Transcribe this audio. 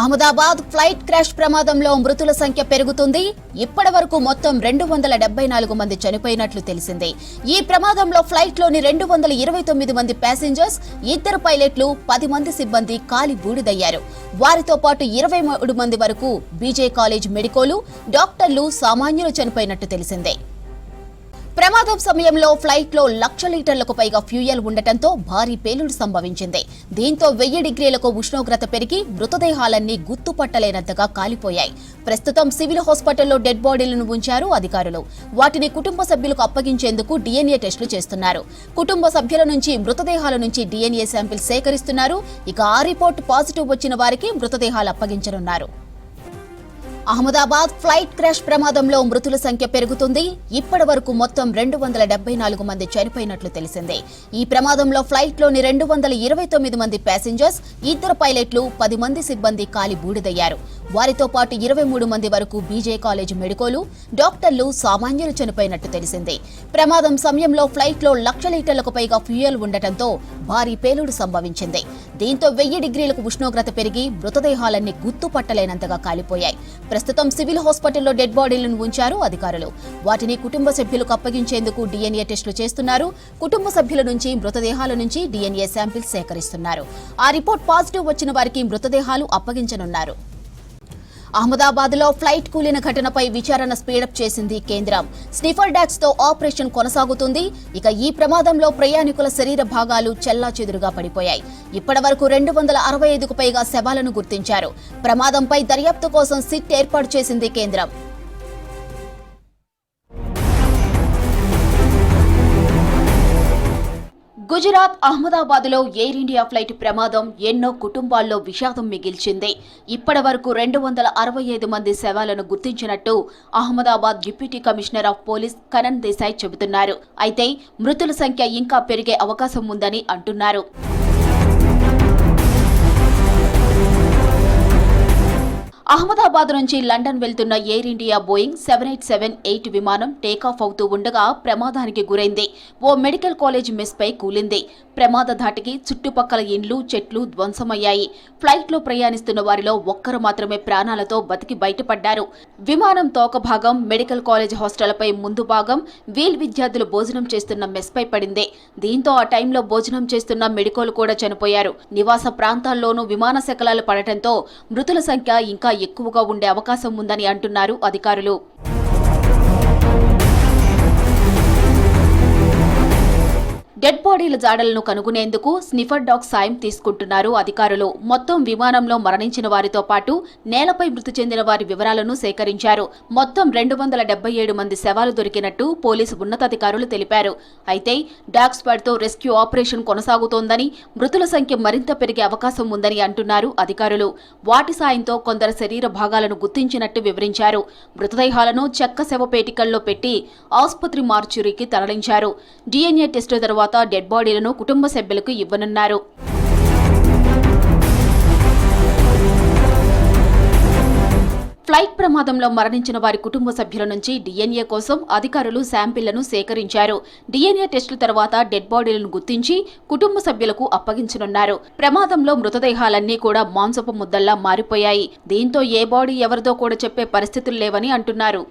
Ahmedabad flight crash ప్రమాదంలో మృతుల సంఖ్య పెరుగుతుంది. ఇప్పటి వరకు మొత్తం రెండు వందల డెబ్బై నాలుగు మంది చనిపోయినట్లు తెలిసింది. ఈ ప్రమాదంలో ఫ్లైట్లోని రెండు వందల ఇరవై తొమ్మిది మంది ప్యాసింజర్స్ ఇద్దరు పైలట్లు పది మంది సిబ్బంది కాలి బూడిదయ్యారు. వారితో పాటు ఇరవై మూడు మంది వరకు బీజే కాలేజ్ మెడికోలు డాక్టర్లు సామాన్యులు చనిపోయినట్టు తెలిసిందే. ప్రమాదం సమయంలో ఫ్లైట్లో లక్ష లీటర్లకు పైగా ఫ్యూయల్ ఉండటంతో భారీ పేలుడు సంభవించింది. దీంతో వెయ్యి డిగ్రీలకు ఉష్ణోగ్రత పెరిగి మృతదేహాలన్నీ గుర్తుపట్టలేనంతగా కాలిపోయాయి. ప్రస్తుతం సివిల్ హాస్పిటల్లో డెడ్ బాడీలను ఉంచారు అధికారులు. వాటిని కుటుంబ సభ్యులకు అప్పగించేందుకు డిఎన్ఏ టెస్టులు చేస్తున్నారు. కుటుంబ సభ్యుల నుంచి మృతదేహాల నుంచి డీఎన్ఏ శాంపిల్ సేకరిస్తున్నారు. ఇక ఆ రిపోర్ట్ పాజిటివ్ వచ్చిన వారికి మృతదేహాలు అప్పగించనున్నారు. అహ్మదాబాద్ ఫ్లైట్ క్రాష్ ప్రమాదంలో మృతుల సంఖ్య పెరుగుతుంది. ఇప్పటి వరకు మొత్తం రెండు వందల డెబ్బై నాలుగు మంది చనిపోయినట్లు తెలిసిందే. ఈ ప్రమాదంలో ఫ్లైట్లోని రెండు వందల ఇరవై తొమ్మిది మంది ప్యాసింజర్స్ ఇద్దరు పైలట్లు పది మంది సిబ్బంది కాలి బూడిదయ్యారు వారితో పాటు ఇరవై మూడు మంది వరకు బీజే కాలేజ్ మెడికోలు డాక్టర్లు సామాన్యులు చనిపోయినట్టు తెలిసింది. ప్రమాదం సమయంలో ఫ్లైట్లో లక్ష లీటర్లకు పైగా ఫ్యూయల్ ఉండటంతో భారీ పేలుడు సంభవించింది. దీంతో వెయ్యి డిగ్రీలకు ఉష్ణోగ్రత పెరిగి మృతదేహాలన్నీ గుర్తుపట్టలేనంతగా కాలిపోయాయి. ప్రస్తుతం సివిల్ హాస్పిటల్లో డెడ్ బాడీలను ఉంచారు అధికారులు. వాటిని కుటుంబ సభ్యులకు అప్పగించేందుకు డిఎన్ఏ టెస్టులు చేస్తున్నారు. కుటుంబ సభ్యుల నుంచి మృతదేహాల నుంచి డిఎన్ఏ శాంపిల్స్ సేకరిస్తున్నారు. ఆ రిపోర్ట్ పాజిటివ్ వచ్చిన వారికి మృతదేహాలు అప్పగించనున్నారు. అహ్మదాబాద్లో ఫ్లైట్ కూలిన ఘటనపై విచారణ స్పీడప్ చేసింది కేంద్రం. స్నిఫర్ డాక్స్తో ఆపరేషన్ కొనసాగుతుంది. ఇక ఈ ప్రమాదంలో ప్రయాణికుల శరీర భాగాలు చెల్లాచెదురుగా పడిపోయాయి. ఇప్పటి వరకు రెండు వందల అరవై ఐదుకు పైగా శవాలను గుర్తించారు. ప్రమాదంపై దర్యాప్తు కోసం సిట్ ఏర్పాటు చేసింది కేంద్రం. గుజరాత్ అహ్మదాబాద్లో ఎయిర్ ఇండియా ఫ్లైట్ ప్రమాదం ఎన్నో కుటుంబాల్లో విషాదం మిగిల్చింది. ఇప్పటి వరకు రెండు వందల అరవై ఐదు మంది శవాలను గుర్తించినట్టు Ahmedabad deputy commissioner of police Karan Desai చెబుతున్నారు. అయితే మృతుల సంఖ్య ఇంకా పెరిగే అవకాశం ఉందని అంటున్నారు. అహ్మదాబాద్ నుంచి లండన్ వెళ్తున్న Air India Boeing seven eight seven eight విమానం టేకాఫ్ అవుతూ ఉండగా ప్రమాదానికి గురైంది. ఓ మెడికల్ కాలేజ్ మెస్ పై కూలింది. ప్రమాద ధాటికి చుట్టుపక్కల ఇండ్లు చెట్లు ధ్వంసమయ్యాయి. ఫ్లైట్లో ప్రయాణిస్తున్న వారిలో ఒక్కరు మాత్రమే ప్రాణాలతో బతికి బయటపడ్డారు. విమానం తోక భాగం మెడికల్ కాలేజ్ హాస్టల్పై ముందు భాగం వీల్ విద్యార్థులు భోజనం చేస్తున్న మెస్ పై పడింది. దీంతో ఆ టైంలో భోజనం చేస్తున్న మెడికోలు కూడా చనిపోయారు. నివాస ప్రాంతాల్లోనూ విమాన శకలాలు పడటంతో మృతుల సంఖ్య ఇంకా ఎక్కువగా ఉండే అవకాశం ఉందని అంటున్నారు అధికారులు. డెడ్ బాడీల జాడలను కనుగొనేందుకు స్నిఫర్ డాగ్ సాయం తీసుకుంటున్నారు అధికారులు. మొత్తం విమానంలో మరణించిన వారితో పాటు నేలపై మృతి చెందిన వారి వివరాలను సేకరించారు. మొత్తం రెండు వందల డెబ్బై ఏడు మంది శవాలు దొరికినట్టు పోలీసు ఉన్నతాధికారులు తెలిపారు. అయితే డాగ్ స్పాడ్తో రెస్క్యూ ఆపరేషన్ కొనసాగుతోందని మృతుల సంఖ్య మరింత పెరిగే అవకాశం ఉందని అంటున్నారు అధికారులు. వాటి సాయంతో కొందరు శరీర భాగాలను గుర్తించినట్టు వివరించారు. మృతదేహాలను చెక్క శవపేటికల్లో పెట్టి ఆసుపత్రి మార్చురీకి తరలించారు. డీఎన్ఏ టెస్టు తర్వాత డెడ్ బాడీలను కుటుంబ సభ్యులకు ఇవ్వనున్నారు. ఫ్లైట్ ప్రమాదంలో మరణించిన వారి కుటుంబ సభ్యుల నుంచి డిఎన్ఏ కోసం అధికారులు శాంపిళ్ళను సేకరించారు. డిఎన్ఏ టెస్టుల తర్వాత డెడ్ బాడీలను గుర్తించి కుటుంబ సభ్యులకు అప్పగించనున్నారు. ప్రమాదంలో మృతదేహాలన్నీ కూడా మాంసపు ముద్దల్లా మారిపోయాయి. దీంతో ఏ బాడీ ఎవరిదో కూడా చెప్పే పరిస్థితులు లేవని అంటున్నారు.